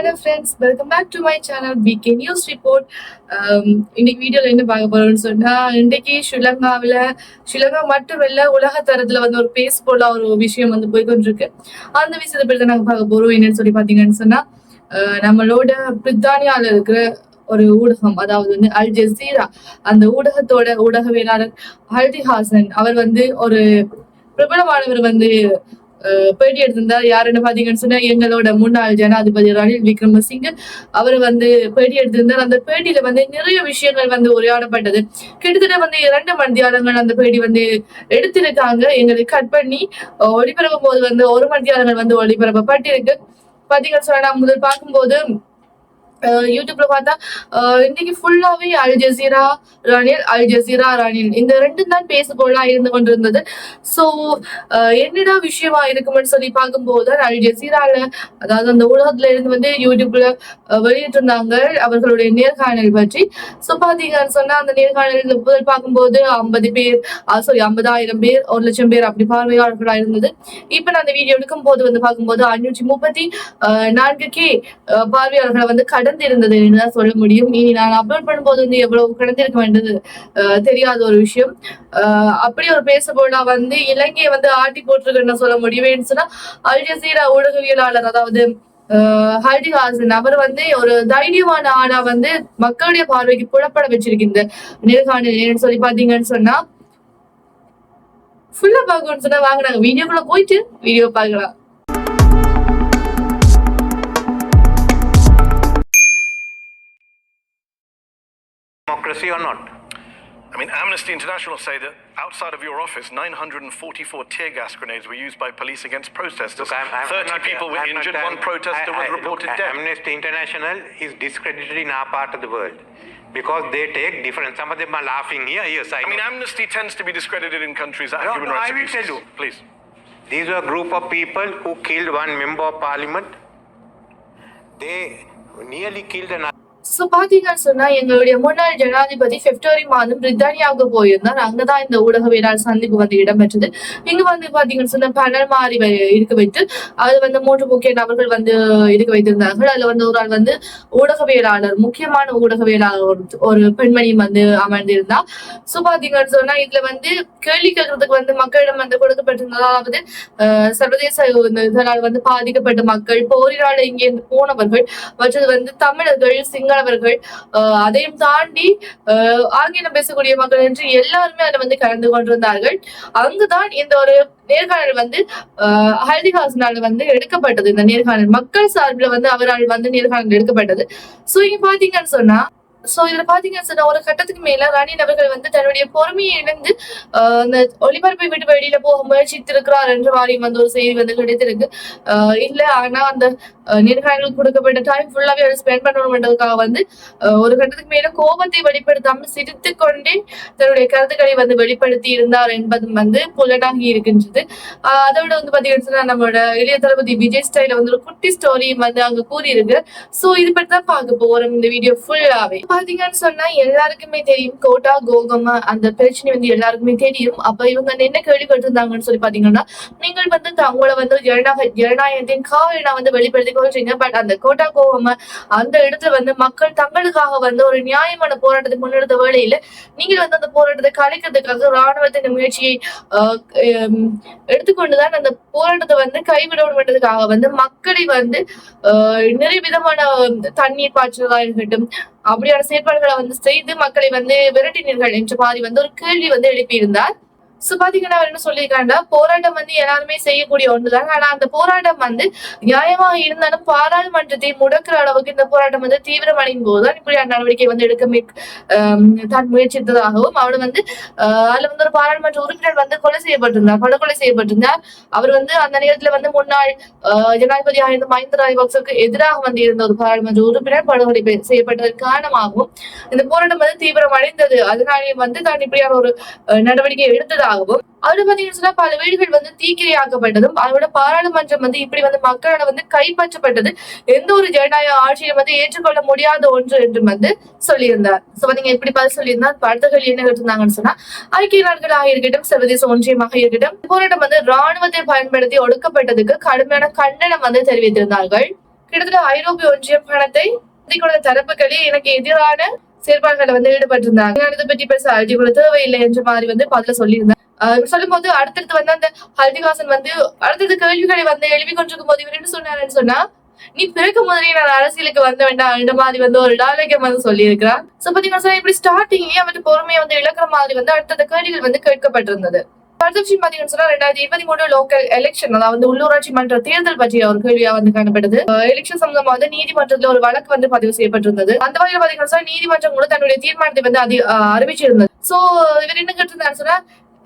Hello friends welcome back to my channel PK news report இன்னைக்கு வீடியோல என்ன பார்க்க போறோம்னு சொன்னா இன்னைக்கு ஸ்ரீலங்காவில் ஸ்ரீலங்கா மட்டும் இல்ல உலக தரத்துல வந்து ஒரு பேஸ் போல ஒரு விஷயம் வந்து போய் கொண்டிருக்கு அந்த விஷயத்தை பற்றி தான் நாங்க பார்க்க போறோம். என்னன்னு சொல்லி பாத்தீங்கன்னு சொன்னா நம்மளோட பிரித்தானியால இருக்கிற ஒரு ஊடகம் அதாவது வந்து அல் ஜசீரா அந்த ஊடகத்தோட ஊடகவியலாளர் ஹல்தி ஹாசன் அவர் வந்து ஒரு பிரபலமானவர் வந்து பேட்டி எடுத்திருந்தார் யாருன்னு பாத்தீங்கன்னு சொன்னா எங்களோட முன்னாள் ஜனாதிபதி ரணில் விக்ரமசிங்க. அவர் வந்து பேட்டி எடுத்திருந்தார். அந்த பேட்டியில வந்து நிறைய விஷயங்கள் வந்து உரையாடப்பட்டது. கிட்டத்தட்ட வந்து இரண்டு மணித்தியாலங்கள் அந்த பேட்டி வந்து எடுத்திருக்காங்க. எங்களுக்கு கட் பண்ணி ஒளிபரப்பும் போது வந்து ஒரு மணித்தியாலங்கள் வந்து ஒளிபரப்பப்பட்டிருக்கு. பாத்தீங்கன்னு சொன்னா முதல் பார்க்கும்போது யூடியூப்ல பார்த்தா இன்னைக்கு ஃபுல்லாவே Al Jazeera Ranil Al Jazeera Ranil இந்த ரெண்டும் தான் பேசு பொருளா இருந்து கொண்டிருந்தது. சோ என்னடா விஷயமா இருக்கும்னு சொல்லி பார்க்கும்போது அல் ஜசீரால அதாவது அந்த உலகத்துல இருந்து வந்து யூடியூப்ல வெளியிட்டிருந்தாங்க அவர்களுடைய நேர்காணல் பற்றி. சோ பாத்தீங்கன்னு சொன்னா அந்த நேர்காணல் முதல் பார்க்கும்போது ஐம்பது பேர் சாரி ஐம்பதாயிரம் பேர் ஒரு லட்சம் பேர் அப்படி பார்வையாளர்களா இருந்தது. இப்ப நான் அந்த வீடியோ எடுக்கும் போது வந்து பார்க்கும்போது அஞ்சூற்றி முப்பத்தி நான்கு கே பார்வையாளர்களை வந்து கடை இருந்தது தான் சொல்ல முடியும். இனி நான் அப்லோட் பண்ணும்போது வந்து எவ்வளவு கடந்திருக்க வேண்டியது தெரியாத ஒரு விஷயம். அப்படி ஒரு பேச போனா வந்து இலங்கையை வந்து ஆட்டி போட்டிருக்குன்னு சொல்ல முடியுமேன்னு சொன்னா அல் ஜசீரா ஊடகவியலாளர் அதாவது அஹ், அவர் வந்து ஒரு தைரியமான ஆளா வந்து மக்களுடைய பார்வைக்கு புலப்பட வச்சிருக்கின்ற நேர்காணல் சொல்லி பாத்தீங்கன்னு சொன்னா ஃபுல்லா பாக்கணும்னு சொன்னா வாங்க நாங்க வீடியோக்குள்ள போயிட்டு வீடியோ பார்க்கலாம். Democracy or not? I mean, Amnesty International say that outside of your office, 944 tear gas grenades were used by police against protesters. Look, I'm- I'm 30 not- people were I'm injured. I'm- One protester I- was reported look, dead. Amnesty International is discredited in our part of the world because they take different. Some of them are laughing here. Yes, I, I mean. Amnesty tends to be discredited in countries that have No, human no, rights I will abuses. tell you. Please. These were a group of people who killed one member of parliament. They nearly killed another. So பாத்தீங்கன்னு சொன்னா எங்களுடைய முன்னாள் ஜனாதிபதி பிப்ரவரி மாதம் பிரித்தானியாவுக்கு போயிருந்தார். அங்கதான் இந்த ஊடகவியலாளர் சந்திப்பு வந்து இடம்பெற்றது. இங்க வந்து பாத்தீங்கன்னு சொன்னா பேனல் மாறி இருக்க வைத்து அது வந்து மூன்று முக்கிய நபர்கள் வந்து இருக்க வைத்திருந்தார்கள். அதுல வந்து ஒரு ஆள் வந்து ஊடகவியலாளர் முக்கியமான ஊடகவியலாளர் ஒரு- பெண்மணி வந்து அமர்ந்திருந்தா சோ பாத்தீங்கன்னு சொன்னா இதுல வந்து கேள்வி கேட்கறதுக்கு வந்து மக்களிடம் வந்து கொடுக்கப்பட்டிருந்ததாவது சர்வதேச இதனால் வந்து பாதிக்கப்பட்ட மக்கள் போரினால இங்கே இருந்து போனவர்கள் மற்றது வந்து தமிழர்கள் சிங்களவர்கள் அதையும் தாண்டி ஆங்கிலம் பேசக்கூடிய மக்கள் என்று எல்லாருமே அதை வந்து கலந்து கொண்டிருந்தார்கள். அங்குதான் இந்த ஒரு நேர்காணல் வந்து அஹ், வந்து எடுக்கப்பட்டது. இந்த நேர்காணல் மக்கள் சார்பில் வந்து அவரால் வந்து நேர்காணல் எடுக்கப்பட்டது. சோ இங்க பாத்தீங்கன்னு சொன்னா சோ இதுல பாத்தீங்கன்னு சொன்னா ஒரு கட்டத்துக்கு மேல ரணில் நபர்கள் வந்து தன்னுடைய பொறுமையை இழந்து அந்த ஒளிபரப்பை விட்டு வெளியில போக முயற்சித்திருக்கிறார் என்ற மாதிரி வந்து ஒரு செய்தி வந்து கிடைத்திருக்கு. இல்ல ஆனா அந்த ஆஹ் கொடுக்கப்பட்ட டைம் ஃபுல்லாவே அவர் ஸ்பெண்ட் பண்ணணும்ன்றதுக்காக வந்து ஒரு கட்டத்துக்கு மேல கோபத்தை வெளிப்படுத்தாமல் சிரித்து கொண்டே தன்னுடைய கருத்துக்களை வந்து வெளிப்படுத்தி இருந்தார் என்பதும் வந்து புலனாகி இருக்கின்றது. அதோட வந்து பாத்தீங்கன்னா நம்மளோட இளைய தளபதி விஜய் ஸ்டைல வந்து ஒரு குட்டி ஸ்டோரியும் வந்து அங்க கூறியிருக்கு. சோ இது பற்றி தான் பார்க்க போறோம் இந்த வீடியோ ஃபுல்லாவே பாத்தீங்கன்னு சொன்னா எல்லாருக்குமே தெரியும் கோட்டா கோகமா அந்த பிரச்சனை வந்து எல்லாருக்குமே தெரியும். அப்ப இவங்க வந்து என்ன கேள்வி கேட்டிருந்தாங்கன்னு சொல்லி பாத்தீங்கன்னா நீங்கள் வந்து தங்களை வந்து ஜனநாயக ஜனநாயகத்தின் காவலை வந்து வெளிப்படுத்தி சொல்றீங்க. பட் அந்த கோட்டா கோவம் அந்த இடத்துல வந்து மக்கள் தங்களுக்காக வந்து ஒரு நியாயமான போராட்டத்தை முன்னெடுத்த வேளையில நீங்கள் வந்து அந்த போராட்டத்தை கலைக்கிறதுக்காக ராணுவத்தின் முயற்சியை ஆஹ் எடுத்துக்கொண்டுதான் அந்த போராட்டத்தை வந்து கைவிடணும்ன்றதுக்காக வந்து மக்களை வந்து ஆஹ் நிறைய விதமான தண்ணீர் பாய்ச்சலா இருக்கட்டும் அப்படியான செயற்பாடுகளை வந்து செய்து மக்களை வந்து விரட்டினீர்கள் என்ற மாதிரி வந்து ஒரு கேள்வி வந்து எழுப்பியிருந்தார். சோ பாத்தீங்கன்னா அவர் என்ன போராட்டம் வந்து எல்லாருமே செய்யக்கூடிய ஒன்றுதான் ஆனா அந்த போராட்டம் வந்து நியாயமாக இருந்தாலும் பாராளுமன்றத்தை முடக்கிற அளவுக்கு இந்த போராட்டம் வந்து தீவிரமடையும் போதுதான் இப்படியான நடவடிக்கை வந்து எடுக்க தான் முயற்சித்ததாகவும் அவர் வந்து அதுல வந்து ஒரு பாராளுமன்ற உறுப்பினர் வந்து கொலை செய்யப்பட்டிருந்தார் படுகொலை செய்யப்பட்டிருந்தார். அவர் வந்து அந்த நேரத்துல வந்து முன்னாள் ஆஹ் ஜனாதிபதியாக இருந்த மஹிந்த ராஜபக்சவுக்கு எதிராக வந்து இருந்த ஒரு பாராளுமன்ற உறுப்பினர் படுகொலை செய்யப்பட்டது காரணமாகவும் இந்த போராட்டம் வந்து தீவிரம் அடைந்தது வந்து தான் இப்படியான ஒரு அஹ், நடவடிக்கை இருந்ததாகவும் அவரு பாத்தீங்கன்னா பல வீடுகள் வந்து தீக்கிரையாக்கப்பட்டதும் அதோட பாராளுமன்றம் வந்து இப்படி வந்து மக்களால வந்து கைப்பற்றப்பட்டது. எந்த ஒரு ஜனநாயக ஆட்சியை வந்து ஏற்றுக்கொள்ள முடியாத ஒன்று என்று வந்து சொல்லியிருந்தார். சோ நீங்க இப்படி பதில் சொல்லியிருந்தா படத்துகள் என்ன கேட்டிருந்தாங்கன்னு சொன்னா ஐக்கிய நாடுகளாக இருக்கட்டும் சர்வதேச ஒன்றியமாக இருக்கட்டும் போராட்டம் வந்து ராணுவத்தை பயன்படுத்தி ஒடுக்கப்பட்டதுக்கு கடுமையான கண்டனம் வந்து தெரிவித்திருந்தார்கள். கிட்டத்தட்ட ஐரோப்பிய ஒன்றியம் பணத்தை தரப்புகளே எனக்கு எதிரான செயற்பாடுகளை வந்து ஈடுபட்டிருந்தாங்க. நான் இதை பற்றி பேச அழுதி தேவையில்லை என்ற மாதிரி வந்து பதில சொல்லியிருந்தேன். சொல்லும் போது அடுத்தடுத்து வந்து அந்த ஹல்திகாசன் வந்து அடுத்தது கேள்விகளை வந்து எழுப்பி கொண்டிருக்கும் போது இவர் என்ன சொன்னாருன்னு சொன்னா நீ பிறக்கும் முதலே நான் அரசியலுக்கு வந்த வேண்டாம் இந்த மாதிரி வந்து ஒரு டாலகம் வந்து சொல்லியிருக்கிறான் சோ பாத்தீங்கன்னா இப்படி ஸ்டார்டிங்லயே வந்து பொறுமையை வந்து இழக்கிற மாதிரி வந்து அடுத்தடுத்த கேள்விகள் வந்து கேட்கப்பட்டிருந்தது. அடுத்த விஷயம் பாத்தீங்கன்னு சொன்னா ரெண்டாயிரத்தி இருபத்தி மூணு லோக்கல் எலெக்ஷன் அதாவது உள்ளூராட்சி மன்ற தேர்தல் பற்றிய ஒரு கேள்வியா வந்து காணப்படுது. எலெக்ஷன் சம்பந்தமா வந்து நீதிமன்றத்துல ஒரு வழக்கு வந்து பதிவு செய்யப்பட்டிருந்தது. அந்த வகையில் பாத்தீங்கன்னா நீதிமன்றம் கூட தன்னுடைய தீர்மானத்தை வந்து அதி அறிவிச்சிருந்தது. சோ இவர் என்ன கேட்டிருந்தாரு சொன்னா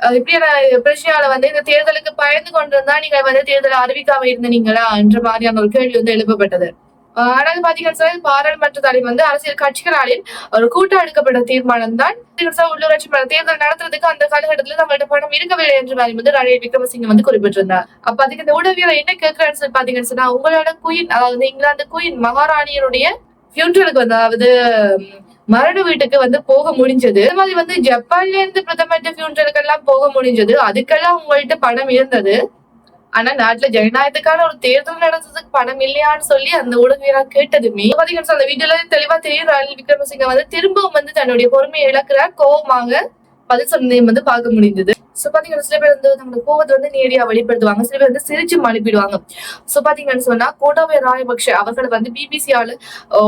இப்படியான பிரச்சனையால வந்து இந்த தேர்தலுக்கு பயந்து கொண்டிருந்தா நீங்க வந்து தேர்தலை அறிவிக்காம இருந்தீங்களா என்ற மாதிரியான ஒரு கேள்வி வந்து எழுப்பப்பட்டது. ஆனால் பாத்தீங்கன்னா சார் பாராளுமன்ற வந்து அரசியல் கட்சிகளால் ஒரு கூட்டம் எடுக்கப்பட்ட தீர்மானம் தான் உள்ளூராட்சி மன்ற தேர்தல் நடத்துறதுக்கு அந்த காலகட்டத்துல நம்மள்ட்ட பணம் இருக்கவில்லை என்று மாதிரி வந்து ரணில் விக்ரமசிங்க வந்து குறிப்பிட்டிருந்தார். அப்ப அதுக்கு இந்த உடவியலை என்ன கேட்கிறாரு சொல்லி பாத்தீங்கன்னு சொன்னா உங்களோட குயின் அதாவது இங்கிலாந்து குயின் மகாராணியருடைய ஃபியூனரலுக்கு வந்து அதாவது மரண வீட்டுக்கு வந்து போக முடிஞ்சது. அது மாதிரி வந்து ஜப்பான்ல இருந்து பிரதமர் ஃபியூனரலுக்கு எல்லாம் போக முடிஞ்சது. அதுக்கெல்லாம் உங்கள்ட்ட பணம் இருந்தது. ஆனா நாட்டுல ஜனநாயகத்துக்கான ஒரு தேர்தல் நடந்ததுக்கு பணம் இல்லையான்னு சொல்லி அந்த ஊடகவியலா கேட்டதுமே பாத்தீங்கன்னா அந்த வீடியோல தெளிவா தெரியும் ரணில் விக்ரமசிங்க வந்து திரும்பவும் வந்து தன்னுடைய பொறுமையை இழக்கிறார். கோபமாக பதில் சொன்னதையும் வந்து பார்க்க முடிந்தது. சோ பாத்தீங்கன்னா சில பேர் வந்து நம்மளோட கோவத்தை வந்து நேரடியா வெளிப்படுத்துவாங்க. சில பேர் வந்து சிரிச்சு அனுப்பிடுவாங்க சோ பாத்தீங்கன்னு சொன்னா கோட்டாபய ராயபக்ஷ அவர்கள் வந்து பிபிசியால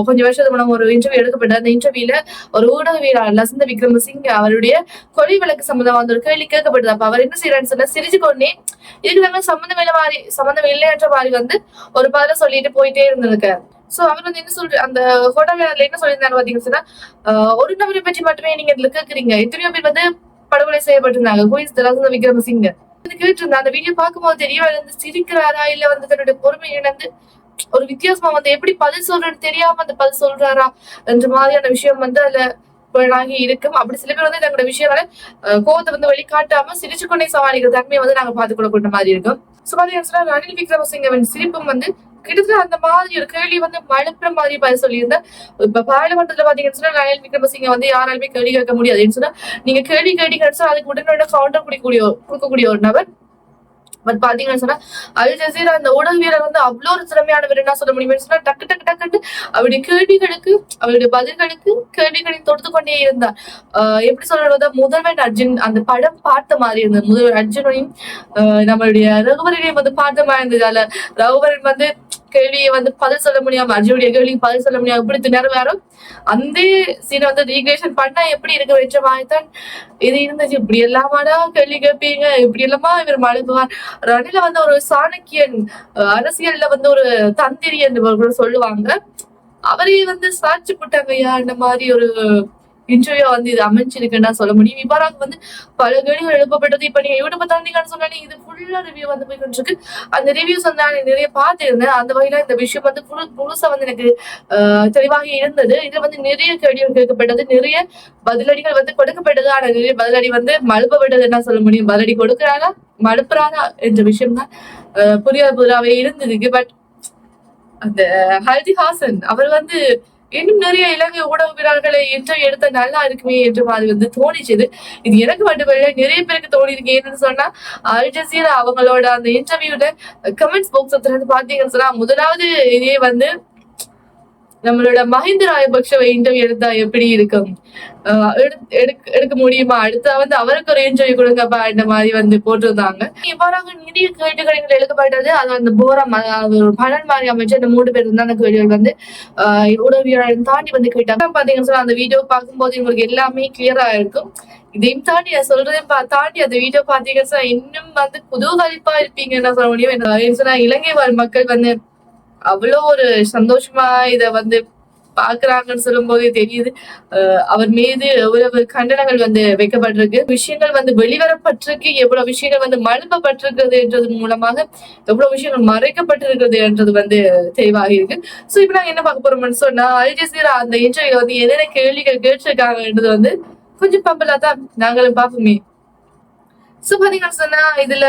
கொஞ்சம் வருஷத்துக்கு முன்னாடி ஒரு இன்டர்வியூ எடுக்கப்பட்ட அந்த இன்டர்வியூல ஒரு ஊடகவியலாளர் லசந்த விக்ரமசிங் அவருடைய கொலை வழக்கு சம்பந்தமா வந்து ஒரு கேள்வி கேட்கப்பட்டது அப்ப அவர் என்ன செய்யறான்னு சொன்னா சிரிச்சு கொண்டே இதுக்கு நாங்க சம்மந்தம் இல்லை மாதிரி சம்மந்தம் இல்லைன்ற மாதிரி வந்து ஒரு பதில சொல்லிட்டு போயிட்டே இருந்திருக்காரு சோ அவர் வந்து என்ன சொல்ற அந்த போட்டோவியர்ல என்ன சொல்லியிருந்தாரு பாத்தீங்கன்னா சொன்னா, ஆஹ் ஒரு நபரை பற்றி மட்டுமே நீங்க இதுல கேக்குறீங்க. எத்தனையோ பேர் வந்து படுகொலை செய்யப்பட்டிருந்தாங்க. குயின்ஸ் லசந்த விக்ரமசிங்க கேட்டு இருந்தா அந்த வீடியோ பார்க்கும்போது தெரியும் அவர் வந்து சிரிக்கிறாரா இல்ல வந்து தன்னுடைய பொறுமை இழந்து ஒரு வித்தியாசமா வந்து எப்படி பதில் சொல்றேன்னு தெரியாம அந்த பதில் சொல்றாரா என்ற மாதிரியான விஷயம் வந்து அதுல புலனாகி இருக்கும். அப்படி சில பேர் வந்து தங்களோட விஷயங்களை கோவத்தை வந்து வெளிக்காட்டாம சிரிச்சு கொண்டே சமாளிக்கிற தன்மையை வந்து நாங்க பாத்துக்கொள்ள மாதிரி இருக்கும். சோ ரணில் விக்ரமசிங்கவின் சிரிப்பும் வந்து கிட்டத்தட்ட அந்த மாதிரி ஒரு கேள்வி வந்து மழுப்புற மாதிரி பதில் சொல்லியிருந்தேன். இப்ப பாராளுமன்றத்துல பாத்தீங்கன்னு சொன்னா ரணில் விக்ரமசிங்க வந்து யாராலுமே கேள்வி கேட்க முடியாதுன்னு சொன்னா நீங்க கேள்வி கேட்டீங்கன்னு சொன்னா அதுக்கு உடனே கவுண்டர் கொடுக்கக்கூடிய கொடுக்கக்கூடிய ஒரு நபர். பட் பாத்தீங்கன்னு சொன்னா அல் ஜசீரா அந்த ஊடகவியலர் வந்து அவ்வளோ ஒரு திறமையானவர் என்ன சொல்ல முடியும்னு சொன்னா டக்கு டக்கு டக்குன்னு அவருடைய கேள்விகளுக்கு அவருடைய பதில்களுக்கு கேள்விகளை தொடுத்து கொண்டே இருந்தார். ஆஹ் எப்படி சொல்றது முதல்வன் அர்ஜுன் அந்த படம் பார்த்த மாதிரி இருந்தது. முதல்வர் அர்ஜுனையும் ஆஹ் நம்மளுடைய ரகுவரனையும் வந்து பார்த்த மாதிரி இருந்தது. அதுல ரகுவரன் வந்து கேள்வியை வந்து பதில் சொல்ல முடியாம அர்ஜுனுடைய கேள்விக்கு பதில் சொல்ல முடியாம எப்படி திணறுவாரோ அந்த சீனை வந்து ரீக்ரியேஷன் பண்ணா எப்படி இருக்க வச்ச மாதிரி தான் இது இருந்துச்சு. இப்படி எல்லாமாடா கேள்வி கேட்பீங்க. இப்படி எல்லாமா இவர் மழுப்புவார்? ரணில வந்து ஒரு சாணக்கியன் அரசியல்ல வந்து ஒரு தந்திரி என்று சொல்லுவாங்க. அவரே வந்து சாட்சி போட்டாங்கய்யா இந்த மாதிரி ஒரு இன்டர்வியூ வந்து இது அமைஞ்சிருக்குன்னு சொல்ல முடியும். இவ்வாறாக வந்து பல கேள்விகள் எழுப்பப்பட்டது. இப்ப நீங்க யூடியூப் தாண்டிங்கன்னு சொன்னாலே இது ஃபுல்லா ரிவ்யூ வந்து போய் கொண்டிருக்கு அந்த ரிவ்யூஸ் வந்து நான் நிறைய பார்த்திருந்தேன். அந்த வகையில இந்த விஷயம் வந்து முழு முழுசா வந்து எனக்கு ஆஹ் தெளிவாக இருந்தது. இதுல வந்து நிறைய கேள்விகள் கேட்கப்பட்டது. நிறைய பதிலடிகள் வந்து கொடுக்கப்பட்டது. ஆனா நிறைய பதிலடி வந்து மழுப்பப்பட்டது என்ன சொல்ல முடியும்? பதிலடி கொடுக்குறாங்க மழுப்புறாரா என்ற விஷயம் தான் ஆஹ் புரியாத புதிராவே இருந்திருக்கு பட் அந்த ஹல்தி ஹாசன் அவர் வந்து இன்னும் நிறைய இலங்கை ஊடகவியலாளர்களை இன்டர்வியூ எடுத்த நல்லா இருக்குமே என்ற மாதிரி வந்து தோணிச்சது. இது எனக்கு மட்டுமல்ல நிறைய பேருக்கு தோணி இருக்கு என்னன்னு சொன்னா அல் ஜசீரா அவங்களோட அந்த இன்டர்வியூல கமெண்ட்ஸ் பாக்ஸ் திறந்து பாத்தீங்கன்னு சொன்னா முதலாவது இதே வந்து நம்மளோட மஹிந்த ராஜபக்ஷவை இன்டர்வியூ எடுத்தா எப்படி இருக்கும்? ஆஹ் எடுக்க எடுக்க முடியுமா? அடுத்தா வந்து அவருக்கு ஒரு இன்டர்வியூ கொடுங்கப்பா இந்த மாதிரி வந்து போட்டிருந்தாங்க. இவ்வாறாக நிறைய கேள்விகள் எழுதப்பட்டது அது அந்த போரம் அதாவது ஒரு பலன் மாதிரி அமைச்சு அந்த மூணு பேர் வந்து அந்த கேள்விகள் வந்து ஆஹ் உதவியாளர் தாண்டி வந்து கேட்டாங்க. பாத்தீங்கன்னு சொன்னா அந்த வீடியோ பார்க்கும்போது உங்களுக்கு எல்லாமே கிளியரா இருக்கும். இதையும் தாண்டி நான் சொல்றதையும் பா- தாண்டி அந்த வீடியோ பாத்தீங்கன்னா இன்னும் வந்து குதூகலிப்பா இருப்பீங்கன்னு சொல்ல முடியும். என்ன- சொன்னா இலங்கை வாழ் மக்கள் வந்து அவ்வளோ ஒரு சந்தோஷமா இத வந்து பாக்குறாங்கன்னு சொல்லும் போதே தெரியுது அவர் மீது எவ்வளவு கண்டனங்கள் வந்து வைக்கப்பட்டிருக்கு. விஷயங்கள் வந்து வெளிவரப்பட்டிருக்கு. எவ்வளவு விஷயங்கள் வந்து மழுப்பப்பட்டிருக்கிறது என்றது மூலமாக எவ்வளவு விஷயங்கள் மறைக்கப்பட்டிருக்கிறது என்றது வந்து தெளிவாக இருக்கு. சோ இப்ப நாங்க என்ன பார்க்க போறோம்னு சொன்னா அல் ஜசீரா அந்த இன்டர்வியூ வந்து என்னென்ன கேள்விகள் கேட்டிருக்காங்கன்றது வந்து கொஞ்சம் பம்பலா தான் நாங்களும் பார்ப்போமே. சோ பாத்தீங்கன்னு சொன்னா இதுல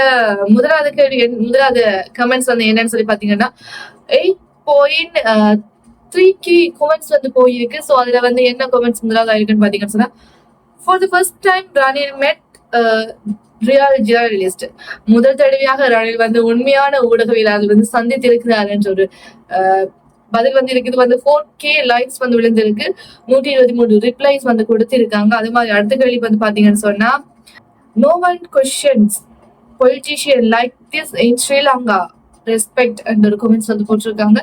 முதலாவது கேள்வி முதலாவது கமெண்ட்ஸ் வந்து என்னன்னு சொல்லி பாத்தீங்கன்னா eight point three K comments வந்து போயிருக்கு. சோ அதுல வந்து என்ன கமெண்ட்ஸ் முதலாவது இருக்குன்னு பாத்தீங்கன்னு சொன்னா for the first time Ranil met real journalist முதல் தடவையாக ராணில் வந்து உண்மையான ஊடகவியலாளர் வந்து சந்தித்திருக்கிறார் என்ற ஒரு பதில் வந்து இருக்கு இது வந்து ஃபோர் கே லைக்ஸ் வந்து விழுந்திருக்கு. நூற்றி இருபத்தி மூணு ரிப்ளைஸ் வந்து கொடுத்திருக்காங்க. அது மாதிரி அடுத்த கேள்வி வந்து பாத்தீங்கன்னு சொன்னா no one questions politician like this in Sri Lanka respect and ஒரு கமெண்ட்ஸ் வந்து போட்டிருக்காங்க.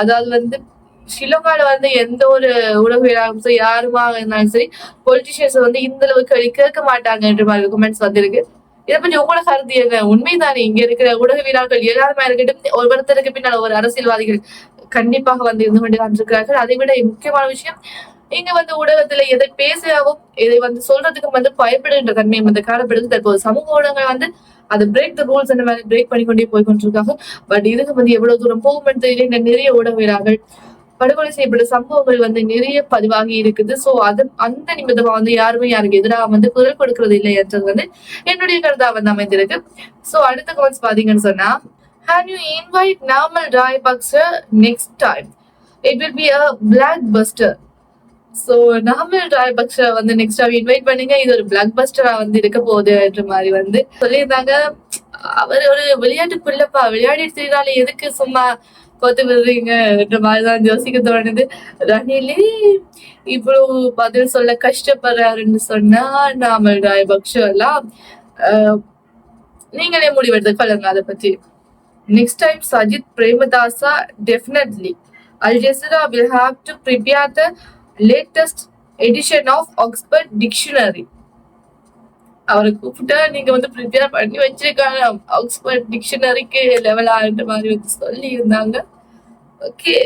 அதாவது வந்து ஷிலங்கால வந்து எந்த ஒரு ஊடகவியலாளரும் சரி யாருமா இருந்தாலும் சரி பொலிட்டிஷியன்ஸ் வந்து இந்த அளவுக்கு கேட்க மாட்டாங்க என்ற மாதிரி கமெண்ட்ஸ் வந்திருக்கு. இதை பற்றி உங்களோட கருத்து என்ன? உண்மைதானே? இங்க இருக்கிற ஊடகவியலாளர்கள் எல்லாருமே இருக்கட்டும் ஒருத்தருக்கு பின்னால் ஒரு அரசியல்வாதிகள் கண்டிப்பாக வந்து இருந்து கொண்டு இருக்கிறார்கள் அதை விட முக்கியமான விஷயம் இங்க வந்து ஊடகத்துல எதை பேசவும் இதை வந்து சொல்றதுக்கும் வந்து பயப்படுகின்ற தன்மை வந்து காணப்படுது. தற்போது சமூக ஊடகங்கள் வந்து அது பிரேக் த ரூல்ஸ் அந்த மாதிரி பிரேக் பண்ணி கொண்டே போய் கொண்டிருக்காங்க பட் இதுக்கு வந்து எவ்வளவு தூரம் போகும் தெரியல. இந்த நிறைய ஊடகவியலாளர்கள் படுகொலை செய்யப்பட்ட சம்பவங்கள் வந்து நிறைய பதிவாகி இருக்குது. சோ அது அந்த நிமித்தமா வந்து யாருமே யாருக்கு எதிராக வந்து குரல் கொடுக்கறது இல்லை என்றது வந்து என்னுடைய கருத்தா வந்து அமைந்திருக்கு. சோ அடுத்த கமெண்ட்ஸ் பாத்தீங்கன்னு சொன்னா Can you ராய் Namal next time it will be a blockbuster so Namal Rajapaksa வந்து நெக்ஸ்ட் அவ இன்வைட் பண்ணுங்க. இது ஒரு பிளாக் பஸ்டரா வந்து இருக்க போகுதுன்ற மாதிரி வந்து சொல்லியிருந்தாங்க. அவர் ஒரு விளையாட்டு பிள்ளைப்பா விளையாடிட்டு தெரியாத எதுக்கு சும்மா கொத்து விடுறீங்கன்ற மாதிரிதான் யோசிக்க தோணுது. ரணிலே இவ்வளவு பதில் சொல்ல கஷ்டப்படுறாருன்னு சொன்னா நாமல் ராயபக்ஷ எல்லாம் ஆஹ், நீங்களே முடிவெடுத்து கொள்ளுங்க அதை பத்தி. Next time Sajith Premadasa definitely Al Jazeera will have to prepare the latest edition of Oxford dictionary அவரை கூப்பிட்டா நீங்க வந்து ப்ரிப்பேர் பண்ணி வச்சிருக்காங்க ஆக்ஸ்பர்ட் டிக்ஷனரிக்கு லெவல் ஆகிற மாதிரி வந்து சொல்லி இருந்தாங்க ஓகே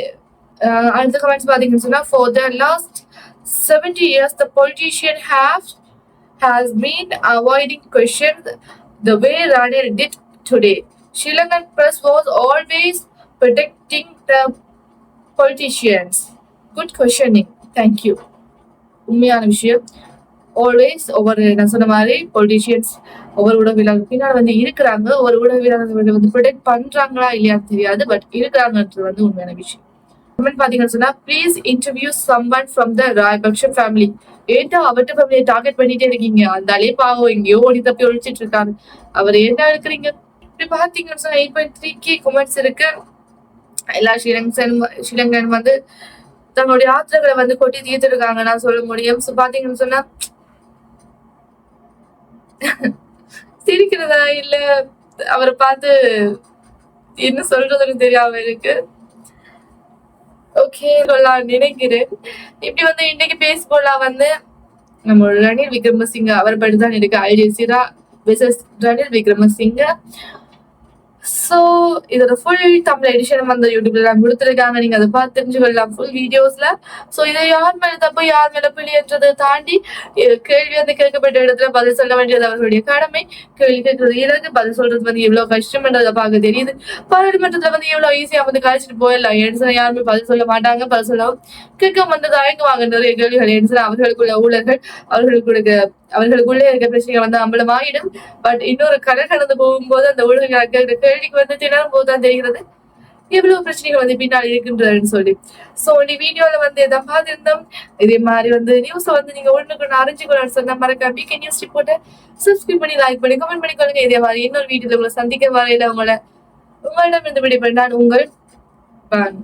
அடுத்த கமெண்ட்ஸ் பாத்தீங்கன்னு சொன்னா for the last seventy years the politician have has been avoiding question the way Rane did today Sri Lankan press was always protecting the politicians good questioning thank you உண்மையான விஷயம். ஆல்வேஸ் ஒவ்வொரு நான் சொன்ன மாதிரி politicians ஒவ்வொரு ஊடகவியலாளர் பின்னால் வந்து இருக்கிறாங்க. ஒவ்வொரு ஊடகவியலாளர்கள் வந்து ப்ரொடெக்ட் பண்றாங்களா இல்லையான்னு தெரியாது. பட் இருக்கிறாங்கன்றது வந்து உண்மையான விஷயம். கமெண்ட் பாத்தீங்கன்னு சொன்னா please interview someone from the Rajapaksa family ஏன்டா அவர்கிட்ட ஃபேமிலியை டார்கெட் பண்ணிட்டே இருக்கீங்க? அந்த அலே பாவம் எங்கேயோ ஓடி தப்பி ஒழிச்சிட்டு இருக்காரு. அவர் ஏன்டா இருக்கிறீங்க? இப்படி பாத்தீங்கன்னு சொன்னா eight point three K comments இருக்கு. எல்லா ஸ்ரீலங்கன் ஸ்ரீலங்கன் வந்து தங்களுடைய ஆத்திரங்களை வந்து கொட்டி தீர்த்திருக்காங்க. நான் சொல்ல முடியும். ஸோ பாத்தீங்கன்னு சொன்னா சிரிக்கிறதா இல்ல அவரை பார்த்து என்ன சொல்றதுன்னு தெரியாம இருக்கு. ஓகே சொல்லலாம் நினைக்கிறேன். இப்படி வந்து இன்னைக்கு பேஸ்போலா வந்து நம்ம ரணில் விக்ரமசிங்க அவர் படி தான் இருக்கு. ஐடிசிரா விசஸ் ரணில் விக்ரமசிங்க. ஸோ இதோட ஃபுல் தமிழ் எடிஷன் வந்து யூடியூப்ல நான் கொடுத்துருக்காங்க. நீங்க அதை பார்த்து தெரிஞ்சுக்கலாம். ஃபுல் வீடியோஸ்ல ஸோ இதை யார் மேல தப்பு யார் மேல பிள்ளைன்றதை தாண்டி கேள்வி வந்து கேட்கப்பட்ட இடத்துல பதில் சொல்ல வேண்டியது அவர்களுடைய கடமை. கேள்வி கேட்கறது இலக்கு பதில் சொல்றது வந்து எவ்வளவு கஷ்டம்ன்றதை பார்க்க தெரியுது. பாராளுமன்றத்துல வந்து எவ்வளவு ஈஸியா வந்து கழிச்சிட்டு போயிடலாம். ஏன்னு யாருமே பதில் சொல்ல மாட்டாங்க. பதில் சொல்லவும் கேட்க வந்து தயங்குவாங்க நிறைய கேள்விகள் ஏன்னு அவர்களுக்குள்ள ஊழல்கள் அவர்களுக்கு அவர்களுக்குள்ளே இருக்க பிரச்சனைகள் வந்து அம்பலமாயிடும். பட் இன்னொரு கடல் கடந்து போகும்போது அந்த ஊழல்கள் கேட்கிற கேள்விக்கு வந்து திணறும் போதுதான் தெரிகிறது. எவ்வளவு பிரச்சனைகள் வந்து பின்னால் இருக்கின்றதுன்னு சொல்லி. சோ நீ வீடியோல வந்து எதை பார்த்திருந்தோம். இதே மாதிரி வந்து நியூஸ் வந்து நீங்க ஒண்ணுக்கு அறிஞ்சுக்கணும்னு சொன்னா மறக்க பிகே நியூஸ் ரிப்போர்ட்டை சப்ஸ்கிரைப் பண்ணி லைக் பண்ணி கமெண்ட் பண்ணிக்கொள்ளுங்க இதே மாதிரி இன்னொரு வீடியோல உங்களை சந்திக்க வரையில உங்களை உங்களிடம் இருந்து விடைபெற நான் உங்கள் பான்